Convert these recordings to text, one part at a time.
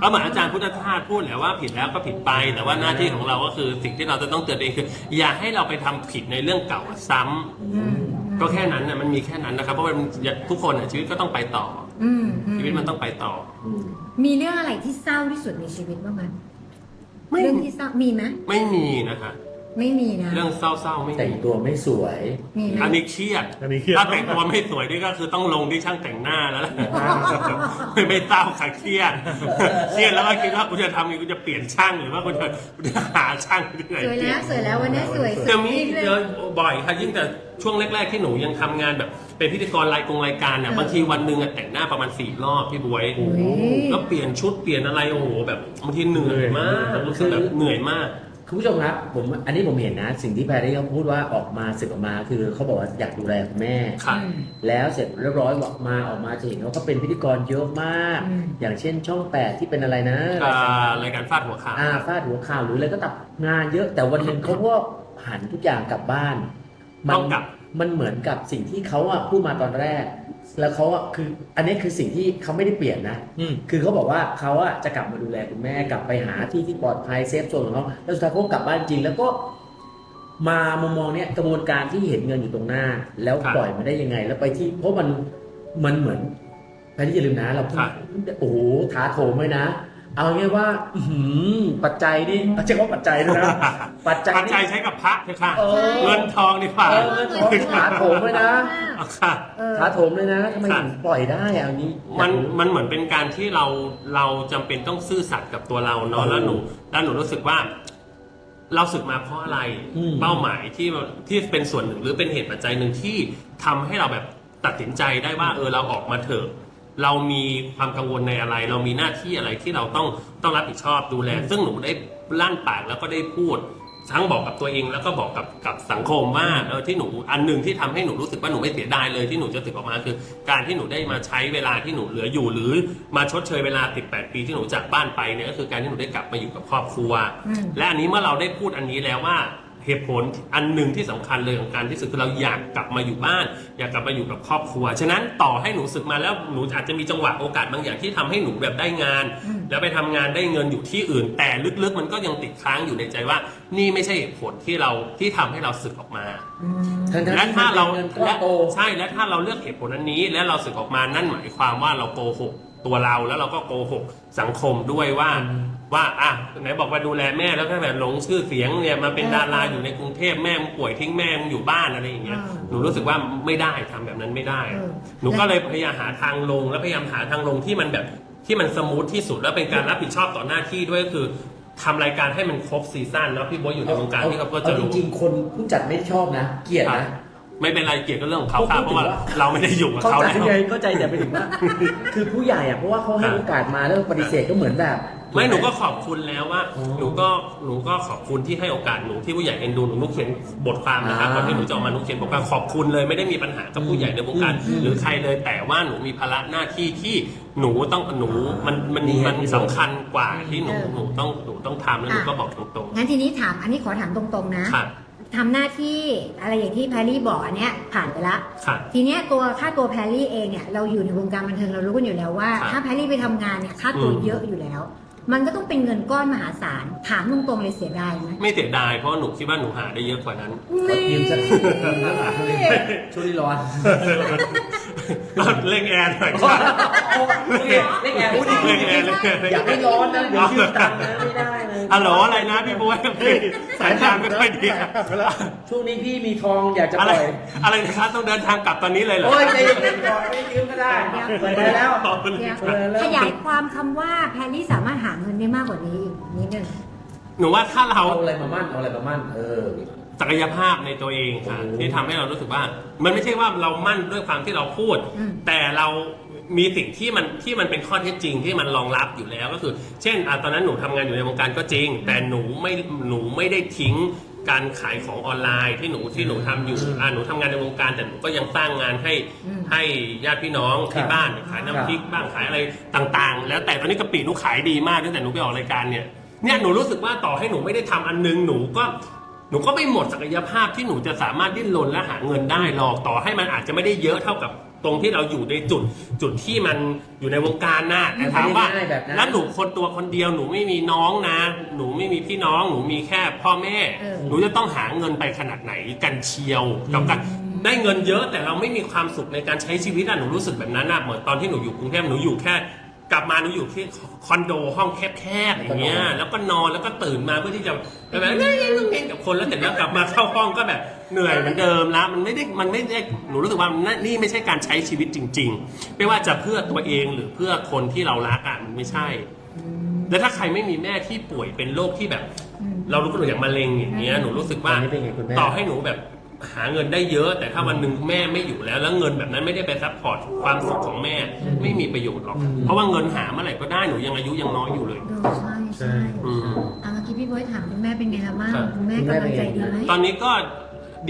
ก็เหมือนอาจารย์พุทธทาสพูดแหละว่าผิดแล้วก็ผิดไป แต่ว่าหน้าที่ของเราก็คือสิ่งที่เราจะต้องเตือนตัวเองคือ อย่าให้เราไปทำผิดในเรื่องเก่าซ้ำอืมก็แค่นั้นนะมันมีแค่นั้นนะครับ เพราะว่ามันทุกคนน่ะชีวิตก็ต้องไปต่อ อืมอืชีวิตมันต้องไปต่อ มีเรื่องอะไรที่เศร้าที่สุดในชีวิตบ้างไหมไม่ เรื่องที่เศร้ามีไหมไม่มีนะคะ ไม่มีนะ เรื่องเศร้าๆไม่แต่มีงตัวไม่สวย มีไหมอันนี้เครียดอันนี้เครียด ถ้าแต่งตัวไม่สวยนี่ก็คือต้องลงที่ช่างแต่งหน้าแล้วล่ะไม่ไม่เศร้าค่ะเครียดเครียดแล้วก็คิดว่ากูจะทำไงกูจะเปลี่ยนช่างหรือว่ากูจะกูจะหาช่างที่ไหนสวยแล้วสวยแล้ววันนี้สวยสวยจะมีเลยเยอะบ่อยค่ะยิ่งแต่ช่วงแรก ๆ ที่หนูยังทำงานแบบ เป็นพิธีกรรายกงรายการเนี่ยเออบางทีวันหนึ่งอะแต่งหน้าประมาณสี่รอบพี่บวยโอ้ยแล้วเปลี่ยนชุดเปลี่ยนอะไรโอ้โหแบบบางทีเหนื่อยมากรู้สึกแบบเหนื่อยมาก คุณผู้ชมครับผมอันนี้ผมเห็นนะ สิ่งที่แพรรี่เขาพูดว่าออกมาสึกออกมาคือเขาบอกว่าอยากดูแลคุณแม่ค่ะอืมแล้วเสร็จเรียบร้อยออกมาออกมาจะเห็นว่าเขาเป็นพิธีกรเยอะมาก อืม อย่างเช่นช่องแปดที่เป็นอะไรนะอ่ารายการฟาดหัวข่าว อ่าฟาดหัวข่าวหรืออะไรก็ตับงานเยอะแต่วันหนึ่งเขาก็หันทุกอย่างกลับบ้านมัต้องกลับ มันเหมือนกับสิ่งที่เขาอะพูดมาตอนแรก แล้วเขาอะคือ อันนี้คือสิ่งที่เขาไม่ได้เปลี่ยนนะอืม คือเขาบอกว่าเขาอะจะกลับมาดูแลคุณแม่กลับไปหาที่ที่ปลอดภัยเซฟโซนของเขาแล้วสุดท้ายเขาก็กลับบ้านจริง แล้วก็ มามุมมองเนี้ยกระบวนการที่เห็นเงินอยู่ตรงหน้า แล้วครับปล่อยมาได้ยังไง แล้วไปที่เพราะมันมันเหมือนแพทย์อย่าลืมนะเราพูดครับ โอ้โหท้าโถมเลยนะ เอาง่ายว่าอื้อหือปัจจัยนี่เอาใช้คำว่าปัจจัยด้วยนะ ปัจจัยปัจนี่ จัยใช้กับพระเถอะค่ะ เออ เงินทองดีกว่าเออเงินทองท้าโถมเลยนะ เอาค่ะ เออท้าโถมเลยนะทำไมครับถึงปล่อยได้อะอันนี้มันมันเหมือนเป็นการที่เราเราจำเป็นต้องซื่อสัตย์กับตัวเราเนาะเออแล้วหนูแล้วหนูรู้สึกว่า เราศึกมาเพราะอะไรอืม เป้าหมายที่ที่เป็นส่วนหนึ่งหรือเป็นเหตุปัจจัยหนึ่งที่ทำให้เราแบบตัดสินใจได้ว่า เออเราออกมาเถอะ เรามีความกังวลในอะไร เรามีหน้าที่อะไรที่เราต้องต้องรับผิดชอบดูแล ซึ่งหนูได้ลั่นปากแล้วก็ได้พูด ทั้งบอกกับตัวเองแล้วก็บอกกับกับสังคมว่าเออที่หนูอันหนึ่งที่ทำให้หนูรู้สึกว่าหนูไม่เสียดายเลยที่หนูจะสึกออกมาคือ การที่หนูได้มาใช้เวลาที่หนูเหลืออยู่ หรือมาชดเชยเวลา 18 ปีที่หนูจากบ้านไปเนี่ยก็คือการที่หนูได้กลับมาอยู่กับครอบครัวอืมและอันนี้เมื่อเราได้พูดอันนี้แล้วว่า เหตุผลอันหนึ่งที่สำคัญเลยของการที่สึกคือเราอยากกลับมาอยู่บ้าน อยากกลับมาอยู่กับครอบครัว ฉะนั้นต่อให้หนูสึกมาแล้วหนูอาจจะมีจังหวะโอกาสบางอย่างที่ทำให้หนูแบบได้งานอืมแล้วไปทำงานได้เงินอยู่ที่อื่น แต่ลึกๆ มันก็ยังติดค้างอยู่ในใจว่า นี่ไม่ใช่เหตุผลที่เราที่ทำให้เราสึกออกมาอืมทั้งๆและที่ถ้าเรามันเป็นเงินก้อนและโตใช่และถ้าเราเลือกเหตุผลอันนี้ และเราสึกออกมานั่นหมายความว่าเราโกหกตัวเราแล้วเราก็โกหกสังคมด้วยว่า ว่าอะไหนบอกว่าดูแลแม่แล้วแค่แบบหลงชื่อเสียงเนี่ยมาเป็นดาราอยู่ในกรุงเทพแม่มึงป่วยทิ้งแม่มึงอยู่บ้านอะไรอย่างเงี้ยอ่าหนูรู้สึกว่าไม่ได้ทำแบบนั้นไม่ได้เออหนูก็เลยพยายามหาทางลงและพยายามหาทางลงที่มันแบบที่มันสมูทที่สุดแล้วเป็นการรับผิดชอบต่อหน้าที่ด้วยก็คือทำรายการให้มันครบซีซั่นแล้วพี่โบ๊ทอยู่ในวงการพี่ครับก็จะเอาจรู้ริงๆคนผู้จัดไม่ชอบนะ เกลียดนะไม่เป็นไรเกี่ยวกับเรื่องของเขาเขาครับพูเพดถึงราะว่าว่าเราไม่ได้อยู่กับเข้าเขาใจแล้วไงเข้าใจแต่ไปถึงว่าคือผู้ใหญ่อะเพราะว่าเขาให้ครับโอกาสมาแล้วปฏิเสธก็เหมือนแบบ ไม่หนูก็ขอบคุณแล้วว่าอ๋อหนูก็หนูก็ขอบคุณที่ให้โอกาสหนูที่ผู้ใหญ่เอ็นดูหนูนุกเขียนบทความนะครับอ่าก่อนที่หนูจะออกมาหนุกเขียนบทความขอบคุณเลย ไม่ได้มีปัญหากับผู้ใหญ่ในวงการอืมหรือใครเลยแต่ว่าหนูมีภาระหน้าที่ที่หนูต้องหนูมันมันดีมันดีสำคัญกว่าที่หนูเออหนูต้องหนูต้องทำแล้วหนูก็บอกตรงงั้นทีนี้ถามอันนี้ขอถามตรงๆนะ ๆค่ะทำหน้าที่อะไรอย่างที่แพรรี่บอกอันเนี้ยผ่านไปละ ค่ะ ทีเนี้ยตัวค่าตัวแพรรี่เองเนี่ยเราอยู่ในวงการบันเทิงเรารู้กันอยู่แล้วว่า ครับถ้าแพรรี่ไปทำงานเนี่ยค่าตัวอืม เยอะอยู่แล้ว มันก็ต้องเป็นเงินก้อนมหาศาล ถามตรงๆเลยเสียดายไหมไม่เสียดายเพราะหนูคิดว่าหนูหาได้เยอะกว่านั้นเขายืมสักช่วงนี้ร้อนเร่งแอร์หน่อยเล่นแอร์พูดอีกเร่งแอร์เร่งแอร์ อย่าให้ร้อนนะเดี๋ยวยืมตังค์นะไม่ได้ เลยฮัลโหลอะไรนะพี่บ๊วยสายทางไม่ค่อยดีช่วงนี้พี่มีทองอยากจะอะปไรล่อยอะไรนะครับต้องเดินทางกลับตอนนี้เลยเหรอ โอ้ยใจเย็นๆก่อนไม่ยืมก็ได้เปิดได้แล้วขอบคุณเดี๋ยวครับขยายความคำว่าแพรรี่สามารถหาเงินได้มากกว่านี้อีกนิดนึง หนูว่าถ้าเรา เอาอะไรมามั่นเอาอะไรมามั่นเออ ศักยภาพในตัวเองค่ะโอ้ที่ทำให้เรารู้สึกว่า มันไม่ใช่ว่าเรามั่นด้วยความที่เราพูด อืม แต่เรา มีสิ่งที่มันที่มันเป็นข้อเท็จจริงที่มันรองรับอยู่แล้วก็คือ เช่นอะตอนนั้นหนูทำงานอยู่ในวงการก็จริง แต่หนูไม่หนูไม่ได้ทิ้งการขายของออนไลน์ที่หนูที่หนูทำอยู่อะหนูทำงานในวงการแต่หนูก็ยังสร้างงานให้อืมให้ญาติพี่น้องที่ครับบ้านขายน้ำพริกบ้างขายอะไรต่างๆ แล้วแต่ตอนนี้กะปิหนูขายดีมากตั้งแต่หนูไปออกรายการเนี่ยเนี่ยหนูรู้สึกว่าต่อให้หนูไม่ได้ทำอันนึงหนูก็หนูก็ไม่หมดศักยภาพที่หนูจะสามารถดิ้นรนและหาเงินได้หรอกต่อให้มันอาจจะไม่ได้เยอะเท่ากับ ตรงที่เราอยู่ในจุดจุดที่มันอยู่ในวงการน่ะแต่ถามว่าไม่ได้ง่ายแบบนั้น แล้วหนูคนตัวคนเดียวหนูไม่มีน้องนะ หนูไม่มีพี่น้อง หนูมีแค่พ่อแม่ เออ หนูจะต้องหาเงินไปขนาดไหนกันเชียวกับการได้เงินเยอะแต่เราไม่มีความสุขในการใช้ชีวิตอะหนูรู้สึกแบบนั้นอะเหมือนตอนที่หนูอยู่กรุงเทพหนูอยู่แค่ กลับมาหนูอยู่ที่คอนโดห้องแคบๆอย่างเงี้ย แล้วก็นอนแล้วก็ตื่นมาเพื่อที่จะแบบเล่นกับคนแล้วเสร็จแล้วกลับมาเข้าห้องก็แบบ เหนื่อยเหมือนเดิมแล้วมันไม่ได้มันไม่ได้หนูรู้สึกว่านั่นนี่ไม่ใช่การใช้ชีวิตจริง ๆ ไม่ว่าจะเพื่อตัวเองหรือเพื่อคนที่เรารักอะมันไม่ใช่ แล้วถ้าใครไม่มีแม่ที่ป่วยเป็นโรคที่แบบอืมเรารู้ตัวอย่างมะเร็งอย่างเงี้ยหนูรู้สึกว่าตอนนี้เป็นไงคุณแม่ ต่อให้หนูแบบหาเงินได้เยอะ แต่ถ้าวันหนึ่งแม่ไม่อยู่แล้ว แล้วเงินแบบนั้นไม่ได้ไปซัพพอร์ตความสุขของแม่ไม่มีประโยชน์หรอกอืมเพราะว่าเงินหาเมื่อไหร่ก็ได้หนูยังอายุยังน้อยอยู่เลยเออใช่ใช่อืม อะเมื่อกี้พี่บอยถามคุณแม่เป็นไงละบ้างครับ คุณแม่กำลังใจดีไหมตอนนี้ก็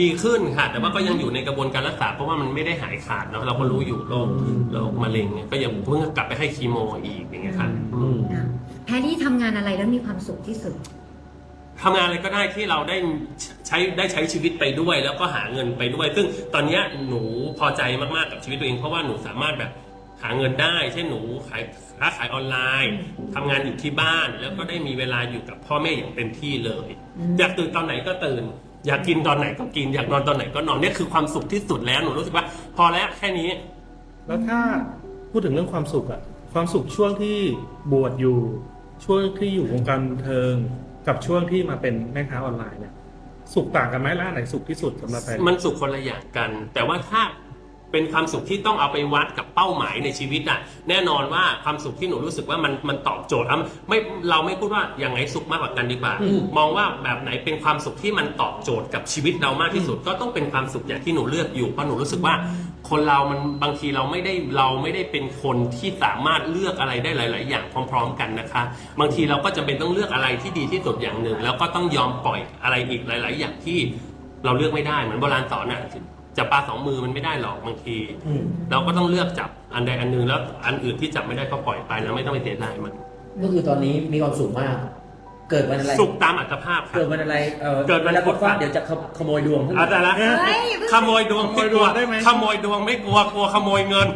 ดีขึ้นค่ะ แต่ว่าก็ยังอยู่ในกระบวนการรักษา เพราะว่ามันไม่ได้หายขาดเนาะเราก็รู้อยู่โรคโรคมะเร็งเนี่ยก็ยังเพิ่งกลับไปให้คีโมอีกอย่างเงี้ยค่ะอืมอะแพรรี่ทำงานอะไรแล้วมีความสุขที่สุด ทำงานอะไรก็ได้ที่เราได้ใช้ได้ใช้ชีวิตไปด้วย แล้วก็หาเงินไปด้วย ซึ่งตอนเนี้ยหนูพอใจมากๆกับชีวิตตัวเองเพราะว่าหนูสามารถแบบหาเงินได้ เช่นหนูขายค้าขายออนไลน์ทำงานอยู่ที่บ้าน แล้วก็ได้มีเวลาอยู่กับพ่อแม่อย่างเต็มที่เลย อืม อยากตื่นตอนไหนก็ตื่น อยากกินตอนไหนก็กินอยากนอนตอนไหนก็นอนเนี่ยคือความสุขที่สุดแล้วหนูรู้สึกว่า พอแล้วแค่นี้ แล้วถ้าพูดถึงเรื่องความสุขอะความสุขช่วงที่บวชอยู่ช่วงที่อยู่วงการบันเทิง กับช่วงที่มาเป็นแม่ค้าออนไลน์เนี่ยสุขต่างกันไหมล่ะไหนสุขที่สุดสำหรับแฟนมันสุขคนละอย่างกัน แต่ว่าถ้า เป็นความสุขที่ต้องเอาไปวัดกับเป้าหมายในชีวิตอะแน่นอนว่าความสุขที่หนูรู้สึกว่ามันมันตอบโจทย์อะไม่เราไม่พูดว่าอย่างไหนสุขมากกว่ากันดีกว่าอืมมองว่าแบบไหนเป็นความสุขที่มันตอบโจทย์กับชีวิตเรามากที่สุด ก็ต้องเป็นความสุขอย่างที่หนูเลือกอยู่เพราะหนูรู้สึกว่า คนเรามันบางทีเราไม่ได้เราไม่ได้เป็นคนที่สามารถเลือกอะไรได้หลาย ๆ อย่างพร้อม ๆ กันนะคะ บางทีเราก็จะเป็นต้องเลือกอะไรที่ดีที่สุดอย่างหนึ่ง แล้วก็ต้องยอมปล่อยอะไรอีกหลาย ๆ อย่างที่เราเลือกไม่ได้เหมือนโบราณสอนน่ะ จับปลาสองมือมันไม่ได้หรอกบางที อืมเราก็ต้องเลือกจับอันใดอันหนึ่งแล้วอันอื่นที่จับไม่ได้ก็ปล่อยไปแล้วไม่ต้องไปเสียดายมัน ก็คือตอนนี้มีความสุขมาก เกิดวันอะไร สุขตามอัตภาพครัเกิบดวันอะไรเออเกิดวัน แล้วพุก็ธว่าเดี๋ยวจะขโขโมยดวงพวกเอานี้แต่ละเฮ้ยอย่าเพิ่งขโมยดวงไม่กลัวขโมยดวงได้ไหม ขโมยดวงไม่กลัวกลัวขโมยเงิน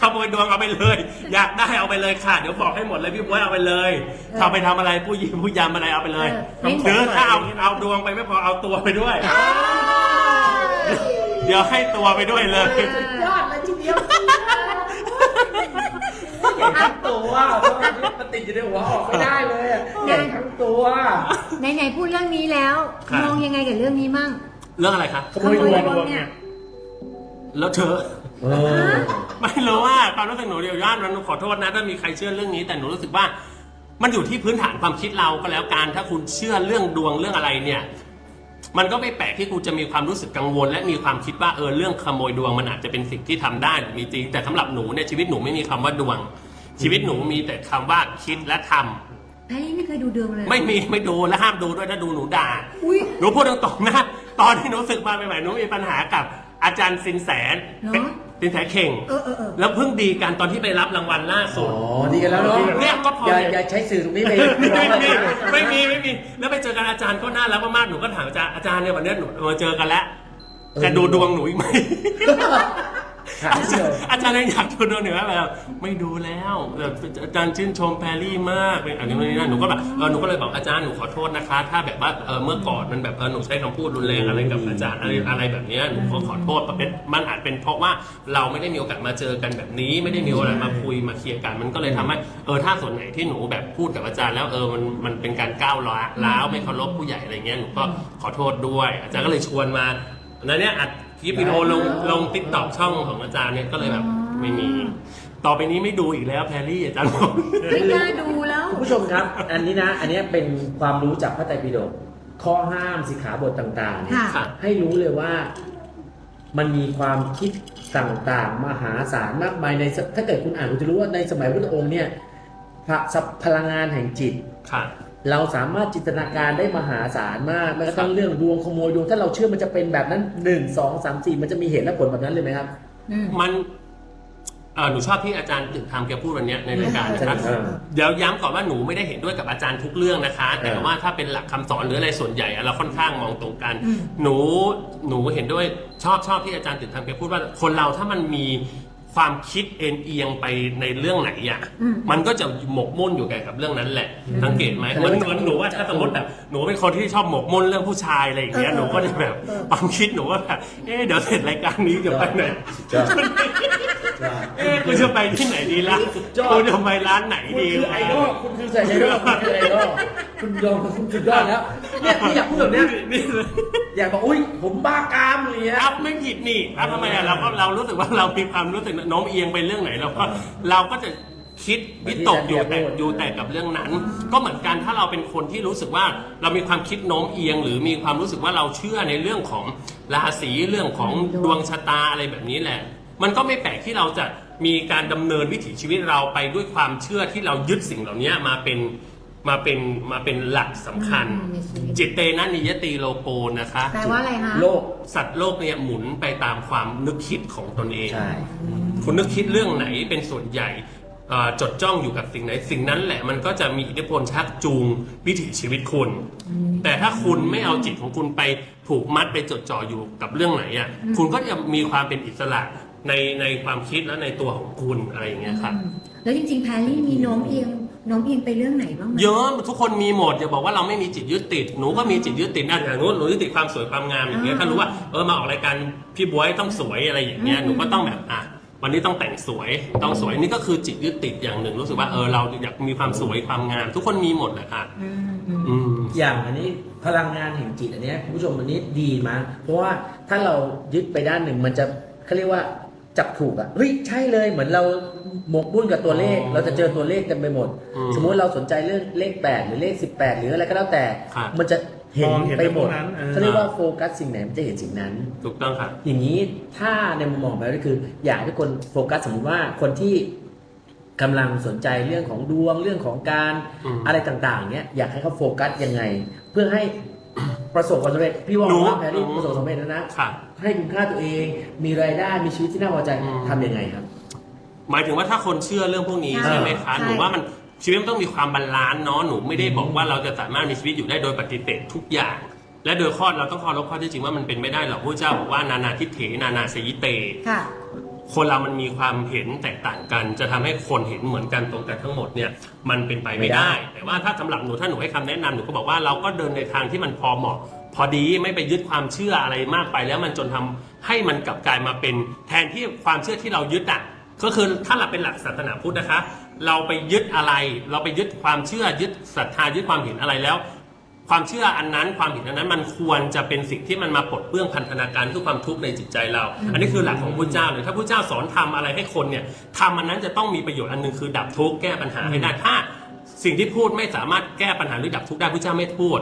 ขโมยดวงเอาไปเลย อยากได้เอาไปเลยค่ะเดี๋ยวบอกให้หมดเลยพี่บวยเอาไปเลยทำไปทำอะไรผู้ยิมผู้ยามอะไรเอาไปเลยเออ หรือถ้าเอาเอาดวงไปไม่พอเอาตัวไปด้วย เเดี๋ยวให้ตัวไปด้วยเลย ยอดเลยทีเดียวทั้งตัวมันติดอยู่ในหัวออกไม่ได้เลยอะใหญ่ทั้งตัวไหนๆพูดเรื่องนี้แล้ว ครับ มองยังไงกับเรื่องนี้มั่งเรื่องอะไรคะขโมยดวงเนี่ย แล้วเธอ ไม่รู้ว่าความรู้สึกหนูเดียวย่านมันขอโทษนะถ้ามีใครเชื่อเรื่องนี้ แต่หนูรู้สึกว่า มันอยู่ที่พื้นฐานความคิดเราก็แล้วกันถ้าคุณเชื่อเรื่องดวงเรื่องอะไรเนี่ย มันก็ไม่แปลกที่คุณจะมีความรู้สึกกังวล และมีความคิดว่าเออเรื่องขโมยดวงมันอาจจะเป็นสิ่งที่ทำได้หรือมีจริง แต่สำหรับหนูเนี่ยชีวิตหนูไม่มีคำว่าดวง ชีวิตหนูมีแต่คำว่าคิดและทำแพรรี่ไม่เคยดูดวงเลย ไม่มีไม่ดูและห้ามดูด้วยถ้าดูหนูด่าอุ้ยหนูพูดตรงๆนะตอนที่หนูศึกมาใหม่ๆหนูมีปัญหากับ อาจารย์สินแสเหรอสินแสเข่ง เออเออเออ แล้วเพิ่งดีกันตอนที่ไปรับรางวัลล่าอ๋สุอดดีกันแล้วเนาะเนี่ยก็พออ ย่าเนี่ยอย่าใช้สื่อตรงนี้ไป ไม่มีไม่มีไม่มีแล้วไปเจอกันอาจารย์ก็น่ารักมากๆหนูก็ถามอาจารย์อาจารย์เนี่ยวันเนี้ยหนูมาเจอกันแล้ว จะดูดวงหนูอีกไหมถามเฉย อาจารย์ยังอยากดูดวงหนูไหมแบบไม่ดูแล้วแบบอาจารย์ชื่นชมแพรรี่มากเป็นอะไรนู่นนี่นั่นหนูก็แบบเออหนูก็เลยบอกอาจารย์หนูขอโทษนะคะ ถ้าแบบว่าเออเมื่อก่อนมันแบบเออหนูใช้คำพูดรุนแรงอะไรกับอาจารย์อะไรอะไรแบบเนี้ยหนูก็ขอโทษมันเป็นมันอาจเป็นเพราะว่าเราไม่ได้มีโอกาสมาเจอกันแบบนี้ ไม่ได้มีโอกาสมาคุยมาเคลียร์กันมันก็เลยทำให้เออถ้าส่วนไหนที่หนูแบบพูดกับอาจารย์แล้วเออมันมันเป็นการก้าวร้าวไม่เคารพผู้ใหญ่อะไรเงี้ยหนูก็ขอโทษด้วย อาจารย์ก็เลยชวนมาแล้วเนี่ยอัด คลิปวิดีโอลงลงติ๊กต็อกช่องของอาจารย์เนี่ยก็เลยแบบไม่มี ต่อไปนี้ไม่ดูอีกแล้วแพรรี่อาจารย์บอกไม่น่าดูแล้ว คุณผู้ชมครับ อันนี้นะ อันนี้เป็นความรู้จากพระไตรปิฎกข้อห้ามสิกขาบทต่างๆเนี่ยค่ะค่ะ ให้รู้เลยว่ามันมีความคิดต่างๆ มหาศาลมากมายในสถ้าเกิดคุณอ่านคุณจะรู้ว่าในสมัยพุทธองค์เนี่ยพระสัพพลังงานแห่งจิต ค่ะ เราสามารถจินตนาการได้มหาศาลมากแม้กระทั่งเรื่องดวงขโมยดวงถ้าเราเชื่อมันจะเป็นแบบนั้นหนึ่งสองสามสี่มันจะมีเหตุและผลแบบนั้นเลยไหมครับอืมมันเอหนูชอบที่อาจารย์ถึงทำแกพูดวันเนี้ยในรายการนะครับเออเดี๋ยวย้ำก่อนว่าหนูไม่ได้เห็นด้วยกับอาจารย์ทุกเรื่องนะคะ แต่เออว่าถ้าเป็นหลักคำสอนหรืออะไรส่วนใหญ่อะเราค่อนข้างมองตรงกันอืมหนูหนูเห็นด้วยชอบชอบที่อาจารย์ถึงทำแกพูดว่าคนเราถ้ามันมี ความคิดเอ็นเอียงไปในเรื่องไหนอะอืม มันก็จะหมกมุ่นอยู่กับเรื่องนั้นแหละสังเกตไหมอืมเหมือนเหมือนหนูว่าถ้าสมมติแบบหนูเป็นคนที่ชอบหมกมุ่นเรื่องผู้ชายอะไรอย่างเงี้ยเออหนูก็จะแบบเออความคิดหนูว่าแบบเอ๊ะเดี๋ยวเสร็จรายการนี้จะไปไหนยอด เอ๊ะกูจะไปที่ไหนดีล่ะสุดยอดกูจะไปร้านไหนคุณดีคือไอดอลคุณคือใส่ไอดอลคุณคือไอดอลคุณยอมคุณสุดยอดแล้วเนี่ยที่อยากพูดแบบเนี้ยนี่เลยอยากบอกอุ้ยผมบ้ากามอะไรเงี้ย อัพไม่ผิดนี่อัพทำไมอะเราก็เรารู้สึกว่าเรามีความรู้สึกโน้มเอียงไปเรื่องไหนเราก็เราก็จะคิดวิตกอยู่แต่อยู่แต่กับเรื่องนั้น ก็เหมือนกันถ้าเราเป็นคนที่รู้สึกว่าเรามีความคิดโน้มเอียง หรือมีความรู้สึกว่าเราเชื่อในเรื่องของราศีเรื่องของดวงชะตาอะไรแบบนี้แหละ มันก็ไม่แปลกที่เราจะมีการดำเนินวิถีชีวิตเราไปด้วยความเชื่อที่เรายึดสิ่งเหล่านี้มาเป็นมาเป็นมาเป็นหลักสำคัญอืมในชีวิตจิตเตนะนิยติโลโกนะคะแปลว่าอะไรคะโลกสัตว์โลกเนี่ยหมุนไปตามความนึกคิดของตนเองใช่คุณนึกคิดเรื่องไหนเป็นส่วนใหญ่เอ่อจดจ้องอยู่กับสิ่งไหนสิ่งนั้นแหละมันก็จะมีอิทธิพลชักจูงวิถีชีวิตคุณ แต่ถ้าคุณไม่เอาจิตของคุณไปผูกมัดไปจดจ่ออยู่กับเรื่องไหนอะคุณก็จะมีความเป็นอิสระ ในในความคิดและในตัวของคุณอะไรอย่างเงี้ยครับ อืมแล้วจริงๆแพรรี่มีโน้มเอียงโน้มเอียงไปเรื่องไหนบ้างไหม เยอะทุกคนมีหมดอย่าบอกว่าเราไม่มีจิตยึดติดหนูก็มีจิตยึดติดนะอย่างนู้นหนูยึดติดความสวยความงามอย่างเงี้ยอืมถ้ารู้ว่าเออมาออกรายการพี่บวยต้องสวยอะไรอย่างเงี้ยอืม หนูก็ต้องแบบอะวันนี้ต้องแต่งสวยต้องสวยนี่ก็คือจิตยึดติดอย่างหนึ่งรู้สึกว่าเออเราอยากมีความสวยความงาม ทุกคนมีหมดแหละค่ะอืมอืม อืม อย่างอันนี้พลังงานแห่งจิตอันเนี้ยคุณผู้ชมอันนี้ดีมากเพราะว่าถ้าเรายึดไปด้านหนึ่งมันจะเขาเรียกว่า จับถูกอะเฮ้ยใช่เลยเหมือนเราหมกมุ่นกับตัวเลข อ๋อเราจะเจอตัวเลขเต็มไปหมด อืมสมมุติเราสนใจเรื่องเลข8หรือเลข18หรืออะไรก็แล้วแต่ ครับมันจะเห็นมองเห็นไปหมดแต่พวกนั้นเออ เขาเรียกว่าโฟกัสสิ่งไหนมันจะเห็นสิ่งนั้น ถูกต้องค่ะอย่างนี้ถ้าในมุมมองแบบนี้คือ อยากให้ทุกคนโฟกัสสมมติว่าคนที่กำลังสนใจเรื่องของดวงเรื่องของการอืม อะไรต่างๆเนี้ยอยากให้เขาโฟกัสยังไง เพื่อให้ ประสบความสำเร็จพี่ว่าหนูว่าแพรรี่หนูประสบความสำเร็จแล้วนะค่ะ ให้คุณค่าตัวเองมีรายได้มีชีวิตที่น่าพอใจอืม ทำยังไงครับ หมายถึงว่าถ้าคนเชื่อเรื่องพวกนี้ใช่ใช่ไหมคะ ใช่ หนูว่ามันชีวิตมันต้องมีความบาลานซ์เนาะ หนูไม่ได้บอกว่าเราจะสามารถมีชีวิตอยู่ได้โดยปฏิเสธทุกอย่าง และโดยข้อเราต้องเคารพข้อที่จริงว่ามันเป็นไม่ได้หรอกพระเจ้าบอกว่านานาทิฏเถนานาสยิเต ค่ะ คนเรามันมีความเห็นแตกต่างกัน จะทำให้คนเห็นเหมือนกันตรงกันทั้งหมดเนี่ยมันเป็นไปไม่ได้ แต่ว่าถ้าสำหรับหนูถ้าหนูให้คำแนะนำหนูก็บอกว่าเราก็เดินในทางที่มันพอเหมาะ พอดีไม่ไปยึดความเชื่ออะไรมากไป แล้วมันจนทำให้มันกลับกลายมาเป็นแทนที่ความเชื่อที่เรายึดอะก็คือถ้าหลักเป็นหลักศาสนาพุทธนะคะ เราไปยึดอะไร เราไปยึดความเชื่อยึดศรัทธายึดความเห็นอะไรแล้ว ความเชื่ออันนั้นความเห็นอันนั้นมันควรจะเป็นสิ่งที่มันมาปลดเปลื้องพันธนาการคือความทุกข์ในจิตใจเรา อันนี้คือหลักของพระเจ้าเลยถ้าพระเจ้าสอนทำอะไรให้คนเนี่ยทำอันนั้นจะต้องมีประโยชน์อันหนึงคือดับทุกข์แก้ปัญหาให้ได้ถ้าสิ่งที่พูดไม่สามารถแก้ปัญหาหรือดับทุกข์ได้พระเจ้าไม่พูด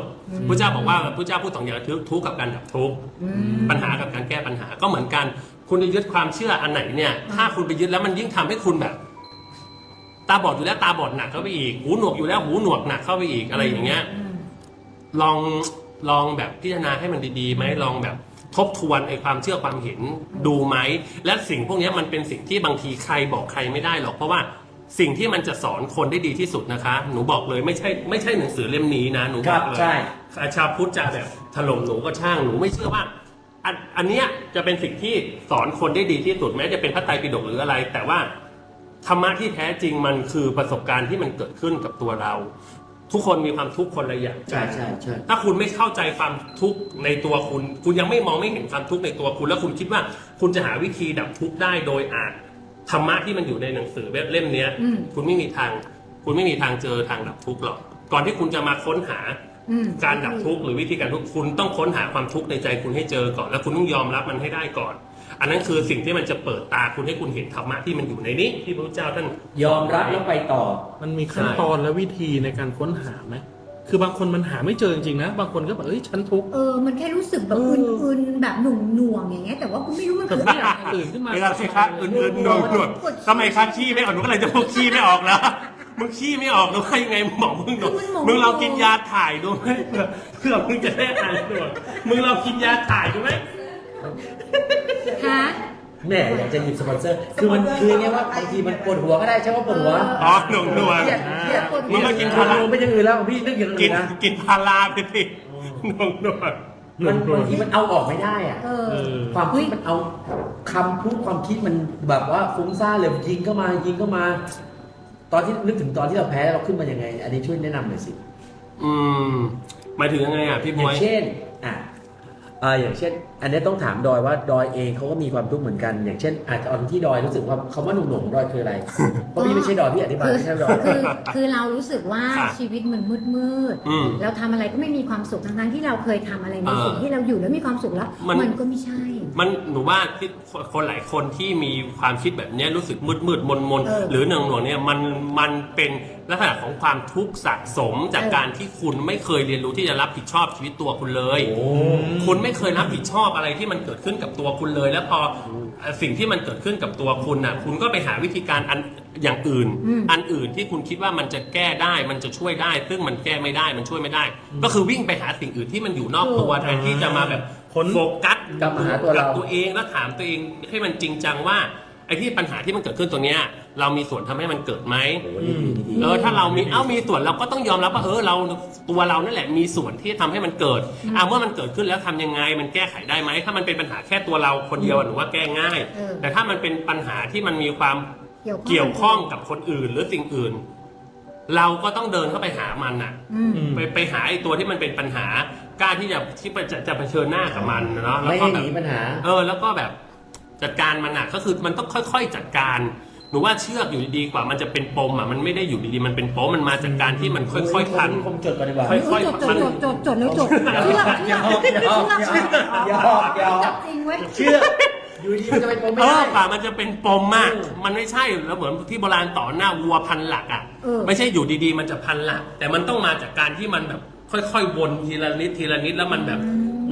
พระเจ้าบอกว่าพระเจ้าพูดสองอย่างคือทุกข์กับการดับทุกข์อืมปัญหากับการแก้ปัญหาก็เหมือนกัน คุณจะยึดความเชื่ออันไหนเนี่ย ถ้าคุณไปยึดแล้วมันยิ่งทำให้คุณแบบ ตาบอดอยู่แล้วตาบอดหนักเข้าไปอีก หูหนวกอยู่แล้วหูหนวกหนักเข้าไปอีกอะไรอย่างเงี้ยอืม ลองลองแบบพิจารณาให้มันดีๆไหมลองแบบทบทวนไอ้ความเชื่อความเห็นดูไหม และสิ่งพวกเนี้ยมันเป็นสิ่งที่บางทีใครบอกใครไม่ได้หรอกเพราะว่าสิ่งที่มันจะสอนคนได้ดีที่สุดนะคะ หนูบอกเลยไม่ใช่ไม่ใช่หนังสือเล่มนี้นะหนูบอกเลยใช่อาชาวพุทธจะแบบถล่มหนูก็ช่างหนูไม่เชื่อว่าอันอันเนี้ยจะเป็นสิ่งที่สอนคนได้ดีที่สุดแม้จะเป็นพระไตรปิฎกหรืออะไร แต่ว่าธรรมะที่แท้จริงมันคือประสบการณ์ที่มันเกิดขึ้นกับตัวเรา ทุกคนมีความทุกข์คนละอย่าง ใช่ใช่ใช่ถ้าคุณไม่เข้าใจความทุกข์ในตัวคุณ คุณยังไม่มองไม่เห็นความทุกข์ในตัวคุณ แล้วคุณคิดว่าคุณจะหาวิธีดับทุกข์ได้โดยอ่านธรรมะที่มันอยู่ในหนังสือเล่มเนี้ย อืม คุณไม่มีทาง คุณไม่มีทางเจอทางดับทุกข์หรอก ก่อนที่คุณจะมาค้นหาอืม การดับทุกข์หรือวิธีการทุกข์คุณต้องค้นหาความทุกข์ในใจคุณให้เจอก่อน แล้วคุณต้องยอมรับมันให้ได้ก่อน อันนั้นคือสิ่งที่มันจะเปิดตาคุณให้คุณเห็นธรรมะที่มันอยู่ในนี้ที่พระพุทธเจ้าท่านยอมรับแล้วไปต่อ มันมีขั้นใช่ตอนและวิธีในการค้นหาไหมคือบางคนมันหาไม่เจอจริงๆนะ บางคนก็แบบเอ้ยฉันทุกข์ เออ มันแค่รู้สึกแบบเอออึนๆแบบหน่วงหน่วงๆอย่างเงี้ยแต่ว่าคุณไม่รู้มันแต่คือไม่อะอยากไรตื่นขึ้นมาเวลาใครคะอื่นๆหนวดหนวดทำไมคะขี้ไม่ออกหนูก็เลยจะพูดขี้ไม่ออกแล้วมึงขี้ไม่ออกหรือว่ายังไงหมอมึงหนวดมึงเรากินยาถ่ายดูไหมเผื่อเพื่อมึงจะได้หายหนวดมึงเรากินยาถ่ายดูไหม ฮะแหม่อยากจะหยิบสปอนเซอร์ คือมันคือไงว่าบางทีมันปวดหัวก็ได้ใช่ว่าปวดหัวอ๋อหน่วงหน่วงเครียดเครียดมึงก็กินพพาราไม่อย่างอื่นแล้วพี่นึกอย่างกิอื่นนนะกินพาราไปสิหน่วงหน่วงมันบางทีมันเอาออกไม่ได้อะเออเออ ความคิดมันเอาคำพูดความคิดมันแบบว่าฟุ้งซ่านเลยยิงเข้ามายิงเข้ามา ตอนที่นึกถึงตอนที่เราแพ้เราขึ้นมายังไง อันนี้ช่วยแนะนำหน่อยสิ อืมหมายถึงยังไงอะพี่อบย่าองยเช่น อะเอ่ออย่างเช่น อันนี้ต้องถามดอยว่าดอยเองเขาก็มีความทุกข์เหมือนกัน อย่างเช่น อาจจะตอนที่ดอยรู้สึกว่าคำว่าหนุ่มๆของดอยคืออะไรเพราะพี่ไม่ใช่ดอยพี่อธิบายคือไม่ใช่ดอยคือคือเรารู้สึกว่าค่ะชีวิตมันมืดมืดๆอืมเราทำอะไรก็ไม่มีความสุขทั้งๆที่เราเคยทำอะไรในเออสิ่งที่เราอยู่แล้วมีความสุขแล้วมันมันก็ไม่ใช่ มันหนูว่าที่คนคนหลายคนที่มีความคิดแบบเนี้ยรู้สึกมืดมืดมนมนเออหรือหน่วงหน่วงเนี่ยมันมันเป็นลักษณะของความทุกข์สะสมจากเออการที่คุณไม่เคยเรียนรู้ที่จะรับผิดชอบชีวิตตัวคุณเลยโอ้คุณไม่เคยรับผิดชอบอะไรที่มันเกิดขึ้นกับตัวคุณเลย แล้วพอเอ่อสิ่งที่มันเกิดขึ้นกับตัวคุณน่ะ คุณก็ไปหาวิธีการอันอย่างอื่นอืมอันอื่นที่คุณคิดว่ามันจะแก้ได้ มันจะช่วยได้ ซึ่งมันแก้ไม่ได้ มันช่วยไม่ได้ ก็คือวิ่งไปหาสิ่งอื่นที่มันอยู่นอกตัวแทนที่จะมาแบบค้นโฟกัสกลับมาหาตัวเรากับตัวเองแล้วถามตัวเองให้มันจริงจังว่าไอ้ที่ปัญหาที่มันเกิดขึ้นตรงเนี้ย เรามีส่วนทำให้มันเกิดไหมโหนี่ดีนี่ดีเออถ้าเรามีเอ้ามีส่วนเราก็ต้องยอมรับว่าเออเราตัวเรานั่นแหละมีส่วนที่ทำให้มันเกิดอ่าเมื่อมันเกิดขึ้นแล้วทำยังไงมันแก้ไขได้ไหมถ้ามันเป็นปัญหาแค่ตัวเราคนเดียวอะหนูว่าแก้ง่าย เออ แต่ถ้ามันเป็นปัญหาที่มันมีความ เกี่ยวข้องเกี่ยวข้องกับคนอื่นหรือสิ่งอื่น เราก็ต้องเดินเข้าไปหามันน่ะอืมอืม ไปไปหาไอ้ตัวที่มันเป็นปัญหากล้าที่จะที่จะจะเผชิญหน้ากับมันเนาะแล้วไม่ก็ให้แบหบนีปัญหา เออ แล้วก็แบบจัดการมันอะก็คือมันต้องค่อย ๆ จัดการ หนูว่าเชือกอยู่ดีๆกว่ามันจะเป็นปมอะมันไม่ได้อยู่ดีๆมันเป็นปมมันมาจากการที่มันค่อยๆพันคมจดก่อนดีกว่าค่อยจดจดจดจดจดแล้วจดเชื่อเชือกหยอกหยอกหยอกหยอกจับจริงเว้ยเชื่ออยู่ดีมันจะเป็นปมไม่เอได้อกว่ามันจะเป็นปมมาก มันไม่ใช่แล้วเหมือนที่โบราณต่อหน้าวัวพันหลักอะ เออ ไม่ใช่อยู่ดีๆ มันจะพันหลัก แต่มันต้องมาจากการที่มันแบบค่อยๆวนทีละนิดทีละนิดแล้วมันแบบ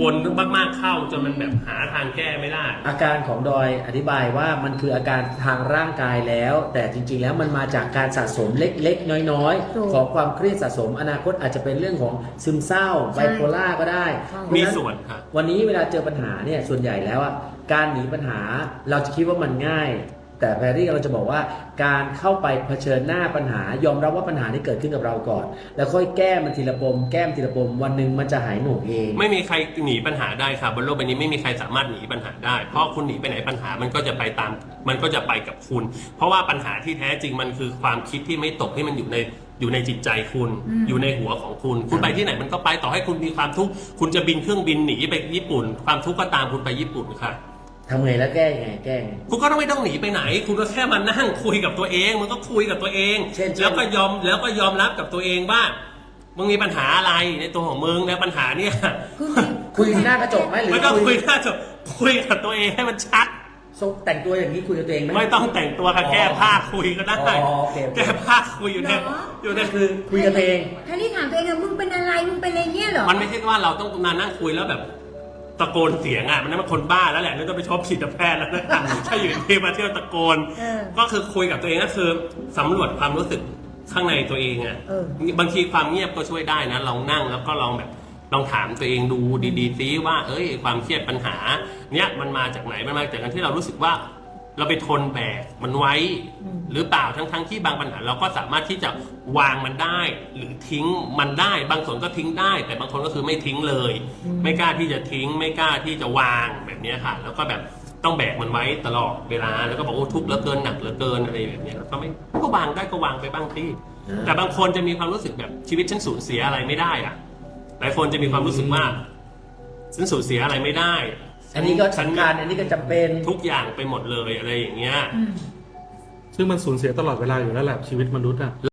วนมากๆเข้าจนมันแบบหาทางแก้ไม่ได้ อาการของดอยอธิบายว่ามันคืออาการทางร่างกายแล้ว แต่จริงๆแล้วมันมาจากการสะสมเล็กๆ น้อยถูกๆ ของความเครียดสะสมอนาคตอาจจะเป็นเรื่องของซึมเศร้าไบโพล่าก็ได้ใช่มีเพราะฉะส่วนค่ะ วันนี้เวลาเจอปัญหาเนี่ยส่วนใหญ่แล้วอะการหนีปัญหาเราจะคิดว่ามันง่าย แต่แพรรี่เราจะบอกว่าการเข้าไปเผชิญหน้าปัญหายอมรับว่าปัญหาที่เกิดขึ้นกับเราก่อน แล้วค่อยแก้มันทีละปมแก้มทีละปมวันหนึ่งมันจะหายหน่วงเองไม่มีใครหนีปัญหาได้ค่ะบนโลกใบนี้ไม่มีใครสามารถหนีปัญหาได้ เพราะคุณหนีไปไหนปัญหามันก็จะไปตาม มันก็จะไปกับคุณ เพราะว่าปัญหาที่แท้จริงมันคือความคิดที่ไม่ตกให้มันอยู่ในอยู่ในจิตใจคุณอืมอยู่ในหัวของคุณ คุณไปที่ไหนมันก็ไปต่อให้คุณมีความทุกข์คุณจะบินเครื่องบินหนีไปญี่ปุ่น ความทุกข์ก็ตามคุณไปญี่ปุ่นค่ะ ทำไงแล้วแก้ยังไงแก้ยังไง คุณก็ต้องไม่ต้องหนีไปไหน คุณก็แค่มานั่งคุยกับตัวเอง มันก็คุยกับตัวเองเช่นเช่น แล้วก็ยอมแล้วก็ยอมรับกับตัวเองว่ามึงมีปัญหาอะไรในตัวของมึงในปัญหาเนี่ยคือคุยหน้ากระจกไหมหรือไม่ต้องคุคุยยหน้าจบคุยกับตัวเองให้มันชัด ทรงแต่งตัวอย่างนี้คุยกับตัวเองไหม ไม่ต้องแต่งตัวค่ะอ๋อแก้ผ้าคุยก็ได้อ๋อโอเคโอเค แก้ผ้าคุยอยู่ในเหรออยู่ในนั่นคือคุยกับตัวเองแทนที่ถามตัวเองอะมึงเป็นอะไร มึงเป็นอะไรเนี่ยเหรอ มันไม่ใช่ว่าเราต้องมานั่งคุยแล้วแบบ ตะโกนเสียงอะมันนั่นมันคนบ้าแล้วแหละนี่ต้องไปชอบจิตแพทย์แล้วนะถ้าอยู่ที่มาเที่ยวตะโกน เออ ก็คือคุยกับตัวเองก็คือสำรวจความรู้สึกข้างในตัวเองอะเออ บางทีความเงียบก็ช่วยได้นะลองนั่งแล้วก็ลองแบบลองถามตัวเองดูดีๆซิว่า เอ้ยความเครียดปัญหา เนี้ยมันมาจากไหนมันมาจากการที่เรารู้สึกว่า เราไปทนแบกมันไว้อืมหรือเปล่าทั้งๆที่บางปัญหาเราก็สามารถที่จะวางมันได้ หรือทิ้งมันได้ บางส่วนก็ทิ้งได้ แต่บางคนก็คือไม่ทิ้งเลย ไม่กล้าที่จะทิ้ง ไม่กล้าที่จะวางแบบเนี้ยค่ะ แล้วก็แบบต้องแบกมันไว้ตลอดเวลาแล้วก็บอกโอ้ทุกข์เหลือเกินหนักเหลือเกินอะไรแบบเนี้ยแล้วก็ไม่ก็วางได้ก็วางไปบ้างที่อ่าแต่บางคนจะมีความรู้สึกแบบชีวิตฉันสูญเสียอะไรไม่ได้อะหลายคนจะมีความรู้สึกว่าฉันสูญเสียอะไรไม่ได้ อันนี้ก็ฉันสำคัญอันนี้ก็จำเป็น ทุกอย่างไปหมดเลยอะไรอย่างเงี้ยอืมซึ่งมันสูญเสียตลอดเวลาอยู่แล้วแหละชีวิตมนุษย์อะ